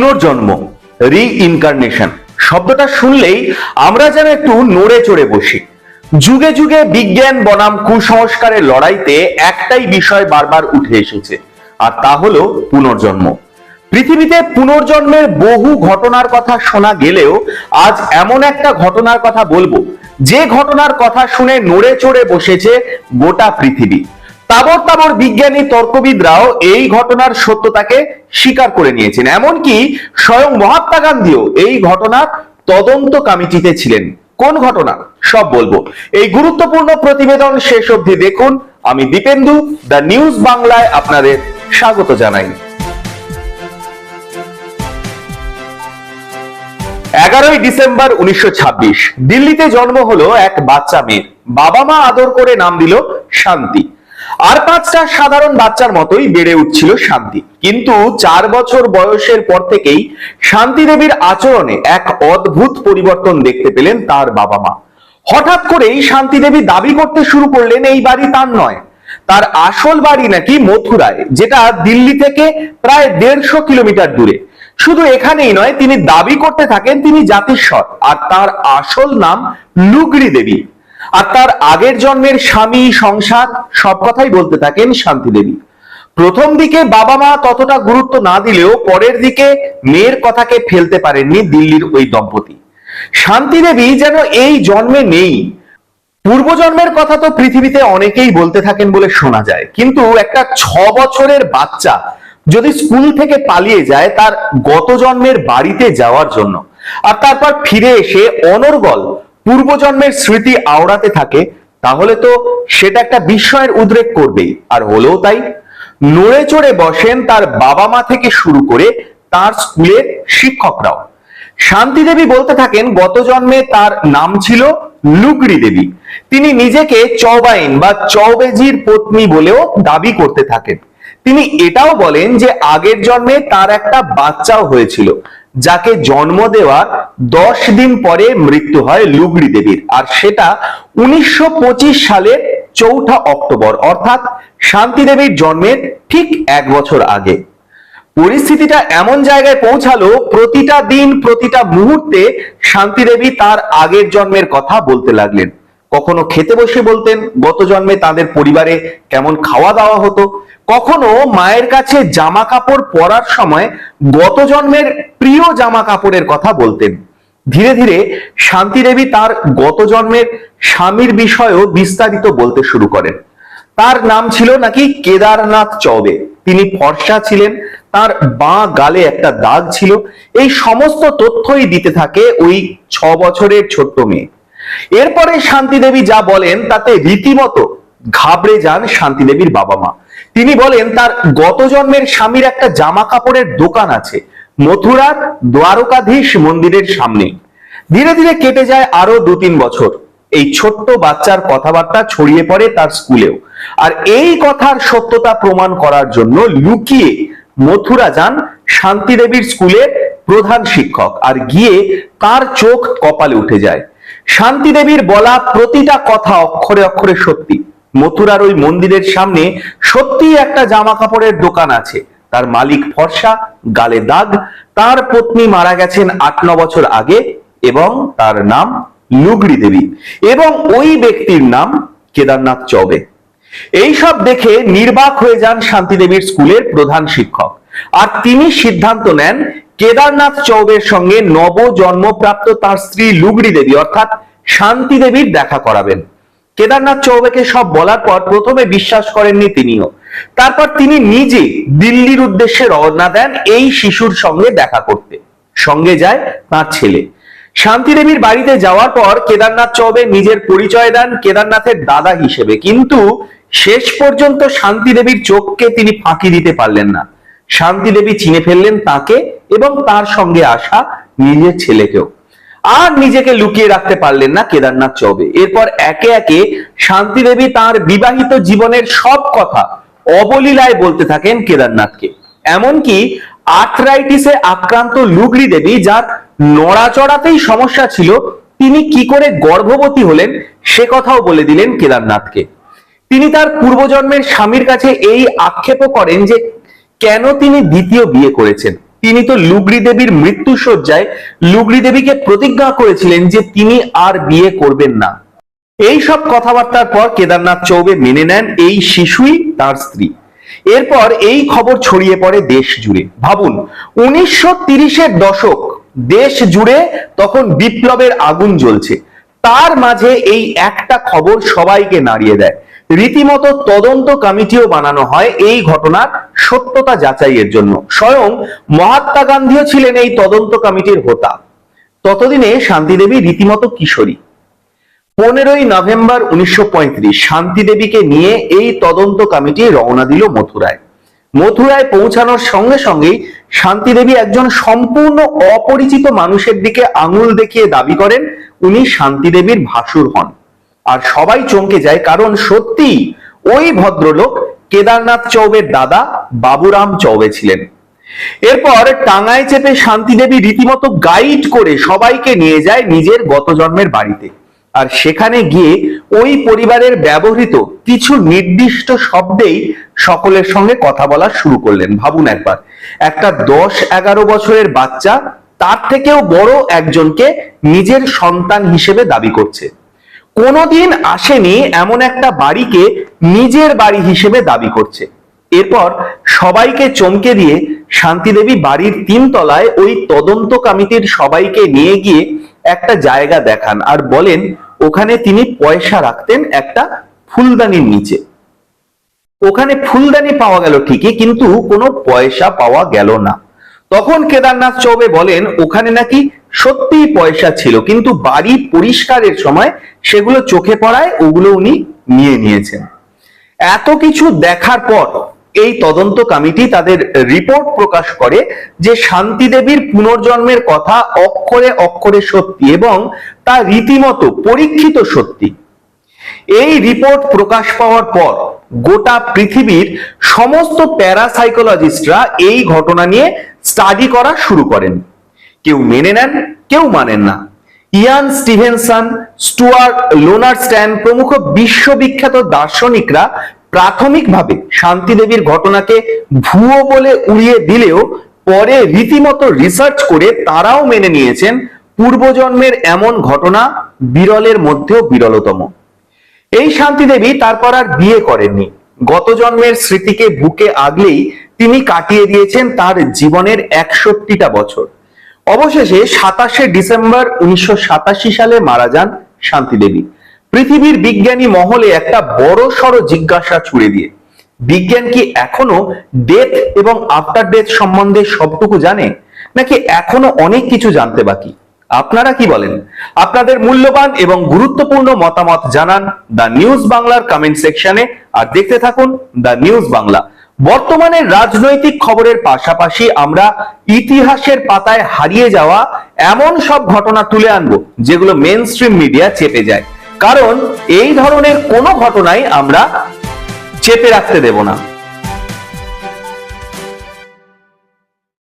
পুনর্জন্ম রিইনকার্নেশন শব্দটা শুনলেই আমরা যেন একটু নড়ে চড়ে বসি। যুগে যুগে বিজ্ঞান, বনাম কুসংস্কারের লড়াইতে একটাই বিষয় বারবার উঠে এসেছে, আর তা হলো পুনর্জন্ম। পৃথিবীতে পুনর্জন্মের বহু ঘটনার কথা শোনা গেলেও আজ এমন একটা ঘটনার কথা বলব, যে ঘটনার কথা শুনে নড়ে চড়ে বসেছে গোটা পৃথিবী। তাবর তাবর বিজ্ঞানী তর্কবিদরাও এই ঘটনার সত্যতাকে স্বীকার করে নিয়েছেন। এমনকি স্বয়ং মহাত্মা গান্ধীও এই ঘটনার তদন্ত কমিটিতে ছিলেন। কোন ঘটনা? সব বলব। এই গুরুত্বপূর্ণ প্রতিবেদন শেষ অবধি দেখুন। আমি দীপেন্দু, দ্য নিউজ বাংলায় আপনাদের স্বাগত জানাই। এগারোই ডিসেম্বর উনিশশো ছাব্বিশ, দিল্লিতে জন্ম হলো এক বাচ্চা মেয়ের বাবা মা আদর করে নাম দিল শান্তি। আর পাঁচটা সাধারণ বাচ্চার মতোই বেড়ে উঠছিল শান্তি। কিন্তু চার বছর বয়সের পর থেকেই শান্তি দেবীর আচরণে এক অদ্ভুত পরিবর্তন দেখতে পেলেন তার বাবা মা। হঠাৎ করেই শান্তি দেবী দাবি করতে শুরু করলেন, এই বাড়ি তার নয়। তার আসল বাড়ি নাকি মথুরায়, যেটা দিল্লি থেকে প্রায় দেড়শো কিলোমিটার দূরে। শুধু এখানেই নয়, তিনি দাবি করতে থাকেন তিনি জাতিস্বর। আর তার আসল নাম লুগড়ি দেবী। আর তার আগের জন্মের স্বামী, সংসার, সব কথাই বলতে থাকেন শান্তি দেবী প্রথম দিকে বাবা মা ততটা গুরুত্ব না দিলেও পরের দিকে মেয়ের কথাকে ফেলতে পারেননি দিল্লির ওই দম্পতি। শান্তি দেবী যেন এই জন্মে নেই। পূর্বজন্মের কথা তো পৃথিবীতে অনেকেই বলতে থাকেন বলে শোনা যায়। কিন্তু একটা ছ বছরের বাচ্চা যদি স্কুল থেকে পালিয়ে যায় তার গত জন্মের বাড়িতে যাওয়ার জন্য, আর তারপর ফিরে এসে অনর্গল পূর্বজন্মের স্মৃতি আওড়াতে থাকে, তাহলে তো সেটা একটা বিস্ময়ের উদ্রেক করবেই। আর হলেও তাই, নড়ে চড়ে বসেন তার বাবা মা থেকে শুরু করে তার স্কুলের শিক্ষকরাও। শান্তি দেবী বলতে থাকেন, গত জন্মে তার নাম ছিল লুকড়ি দেবী। তিনি নিজেকে চৌবাইন বা চৌবেজির পত্নী বলেও দাবি করতে থাকেন। তিনি এটাও বলেন যে আগের জন্মে তার একটা বাচ্চাও হয়েছিল। যাকে জন্ম দেওয়ার দশ দিন পরে মৃত্যু হয় লুগড়ি দেবীর। আর সেটা উনিশশো সালের চৌঠা অক্টোবর, অর্থাৎ শান্তি দেবীর জন্মের ঠিক এক বছর আগে। পরিস্থিতিটা এমন জায়গায় পৌঁছালো, প্রতিটা দিন, প্রতিটা মুহূর্তে শান্তি দেবী তার আগের জন্মের কথা বলতে লাগলেন। কখনো খেতে বসে বলতেন, গত জন্মে তাদের পরিবারে কেমন খাওয়া দাওয়া হতো। কখনো মায়ের কাছে জামা কাপড় পরার সময় গত জন্মের প্রিয় জামা কাপড়ের কথা বলতেন। ধীরে ধীরে শান্তি দেবী তার গত জন্মের স্বামীর বিষয়েও বিস্তারিত বলতে শুরু করেন। তার নাম ছিল নাকি কেদারনাথ চৌবে। তিনি ফর্সা ছিলেন, তার বাঁ গালে একটা দাগ ছিল। এই সমস্ত তথ্যই দিতে থাকে ওই ছ বছরের ছোট্ট মেয়ে। এরপরে শান্তি দেবী যা বলেন, তাতে রীতিমতো ঘাবড়ে যান শান্তি দেবীর বাবা মা। তিনি বলেন, তার গত জন্মের স্বামীর একটা জামা কাপড়ের দোকান আছে, মথুরার দ্বারকাধীশ মন্দিরের সামনে। ধীরে ধীরে কেটে যায় আরও দু তিন বছর। এই ছোট্ট বাচ্চার কথাবার্তা ছড়িয়ে পড়ে তার স্কুলেও। আর এই কথার সত্যতা প্রমাণ করার জন্য লুকিয়ে মথুরা যান শান্তি দেবীর স্কুলের প্রধান শিক্ষক, আর গিয়ে তার চোখ কপালে উঠে যায়। শান্তি দেবীর বলা প্রতিটা কথা অক্ষরে অক্ষরে সত্যি। মথুরার ওই মন্দিরের সামনে সত্যিই একটা জামা কাপড়ের দোকান আছে। তার মালিক ফর্সা, গালে দাগ, তার পত্নী মারা গেছেন আট ন বছর আগে এবং তার নাম লুগড়ি দেবী এবং ওই ব্যক্তির নাম কেদারনাথ চৌবে। এইসব দেখে নির্বাক হয়ে যান শান্তি দেবীর স্কুলের প্রধান শিক্ষক। আর তিনি সিদ্ধান্ত নেন কেদারনাথ চৌবের সঙ্গে নব জন্মপ্রাপ্ত তার স্ত্রী লুগড়ি দেবী, অর্থাৎ শান্তি দেবীর দেখা করাবেন। কেদারনাথ চৌবেকে সব বলার পর প্রথমে বিশ্বাস করেননি তিনিও। তারপর তিনি নিজে দিল্লির উদ্দেশ্যে রওনা দেন এই শিশুর সঙ্গে দেখা করতে। সঙ্গে যায় তার ছেলে। শান্তি দেবীর বাড়িতে যাওয়ার পর কেদারনাথ চৌবে নিজের পরিচয় দেন কেদারনাথের দাদা হিসেবে। কিন্তু শেষ পর্যন্ত শান্তি দেবীর চোখকে তিনি ফাঁকি দিতে পারলেন না। শান্তি দেবী চিনে ফেললেন তাকে এবং তার সঙ্গে আসা নিজের ছেলেকেও। আর নিজেকে লুকিয়ে রাখতে পারলেন না কেদারনাথ চৌবে। এরপর একে একে শান্তি দেবী তার বিবাহিত জীবনের সব কথা অবলীলায় বলতে থাকেন কেদারনাথকে। এমনকি আর্থরাইটিসে আক্রান্ত লুগড়ি দেবী যার নড়াচড়াতেই সমস্যা ছিল, তিনি কি করে গর্ভবতী হলেন সে কথাও বলে দিলেন কেদারনাথকে। তিনি তার পূর্বজন্মের স্বামীর কাছে এই আক্ষেপও করেন যে কেন তিনি দ্বিতীয় বিয়ে করেছেন। তিনি তো লুগরি দেবীর মৃত্যু লুগরি দেবীকে প্রতিজ্ঞা করেছিলেন যে তিনি আর বিয়ে করবেন না। এই সব কথাবার্তার পর কেদারনাথ চৌবে মেনে নেন এই শিশুই তার স্ত্রী। এরপর এই খবর ছড়িয়ে পড়ে দেশ জুড়ে। ভাবুন, উনিশশো তিরিশের দশক, দেশ জুড়ে তখন বিপ্লবের আগুন জ্বলছে। তার মাঝে এই একটা খবর সবাইকে নাড়িয়ে দেয়। রীতিমতো তদন্ত কমিটিও বানানো হয় এই ঘটনার সত্যতা যাচাইয়ের জন্য। স্বয়ং মহাত্মা গান্ধীও ছিলেন এই তদন্ত কমিটির হোতা। ততদিনে শান্তিদেবী রীতিমতো কিশোরী। পনেরোই নভেম্বর উনিশশো শান্তি দেবীকে নিয়ে এই তদন্ত কমিটি রওনা দিল মথুরায়। মথুরায় পৌঁছানোর সঙ্গে সঙ্গেই শান্তি দেবী একজন সম্পূর্ণ অপরিচিত মানুষের দিকে আঙুল দেখিয়ে দাবি করেন, উনি শান্তি দেবীর ভাসুর হন। আর সবাই চমকে যায়, কারণ সত্যি ওই ভদ্রলোক কেদারনাথ চৌবের দাদা বাবুরাম চৌবে ছিলেন। এরপর টাঙ্গায় চেপে শান্তি দেবী রীতিমতো গাইড করে সবাইকে নিয়ে যায় নিজের গত জন্মের বাড়িতে। আর সেখানে গিয়ে ওই পরিবারের ব্যবহৃত কিছু নির্দিষ্ট শব্দেই সকলের সঙ্গে কথা বলা শুরু করলেন। ভাবুন একবার, একটা দশ এগারো বছরের বাচ্চা তার থেকেও বড় একজনকে নিজের সন্তান হিসেবে দাবি করছে। কোনোদিন আসেনি এমন একটা বাড়িকে নিজের বাড়ি হিসেবে দাবি করছে। এরপর সবাইকে চমকে দিয়ে শান্তিদেবী বাড়ির তিন তলায় ওই তদন্ত কমিটির সবাইকে নিয়ে গিয়ে একটা জায়গা দেখান আর বলেন, ওখানে তিনি পয়সা রাখতেন একটা ফুলদানির নিচে। ওখানে ফুলদানি পাওয়া গেল ঠিকই, কিন্তু কোনো পয়সা পাওয়া গেল না। তখন কেদারনাথ চৌবে বলেন, ওখানে নাকি সত্যিই পয়সা ছিল, কিন্তু বাড়ি পরিষ্কারের সময় সেগুলো চোখে পড়ায় ওগুলো উনি নিয়ে নিয়েছেন। এত কিছু দেখার পর এই তদন্ত কমিটি তাদের রিপোর্ট প্রকাশ করে যে শান্তি দেবীর পুনর্জন্মের কথা অক্ষরে অক্ষরে সত্যি এবং তা রীতিমতো পরীক্ষিত সত্যি। এই রিপোর্ট প্রকাশ পাওয়ার পর গোটা পৃথিবীর সমস্ত প্যারাসাইকোলজিস্টরা এই ঘটনা নিয়ে স্টাডি করা শুরু করেন। কেউ মেনে নেন, কেউ মানেন না। ইয়ান স্টিভেনসন, স্টুয়ার্ট লোনার স্ট্যান প্রমুখ বিশ্ববিখ্যাত দার্শনিকরা প্রাথমিকভাবে শান্তি দেবীর ঘটনাকে ভুয়ো বলে উড়িয়ে দিলেও পরে রীতিমতো রিসার্চ করে তারাও মেনে নিয়েছেন পূর্বজন্মের এমন ঘটনা বিরলের মধ্যেও বিরলতম। এই শান্তি দেবী তারপর আর বিয়ে করেননি। গত জন্মের স্মৃতিকে বুকে আগলেই তিনি কাটিয়ে দিয়েছেন তার জীবনের একষট্টিটা বছর। অবশেষে সাতাশে ডিসেম্বর উনিশশো সাতাশি সালে মারা যান শান্তি দেবী। পৃথিবীর বিজ্ঞানী মহলে একটা বড় সড় জিজ্ঞাসা ছুড়ে দিয়ে, বিজ্ঞান কি এখনও ডেথ এবং আফটার ডেথ সম্বন্ধে সবটুকু জানে, নাকি এখনও অনেক কিছু জানতে বাকি? আপনারা কি বলেন? আপনাদের মূল্যবান এবং গুরুত্বপূর্ণ মতামত জানান দ্য নিউজ বাংলার কমেন্ট সেকশনে আর দেখতে থাকুন দ্য নিউজ বাংলা। বর্তমানে রাজনৈতিক খবরের পাশাপাশি আমরা ইতিহাসের পাতায় হারিয়ে যাওয়া এমন সব ঘটনা তুলে আনব, যেগুলো মেন স্ট্রিম মিডিয়া চেপে যায়। কারণ এই ধরনের কোনো ঘটনাই আমরা চেপে রাখতে দেব না।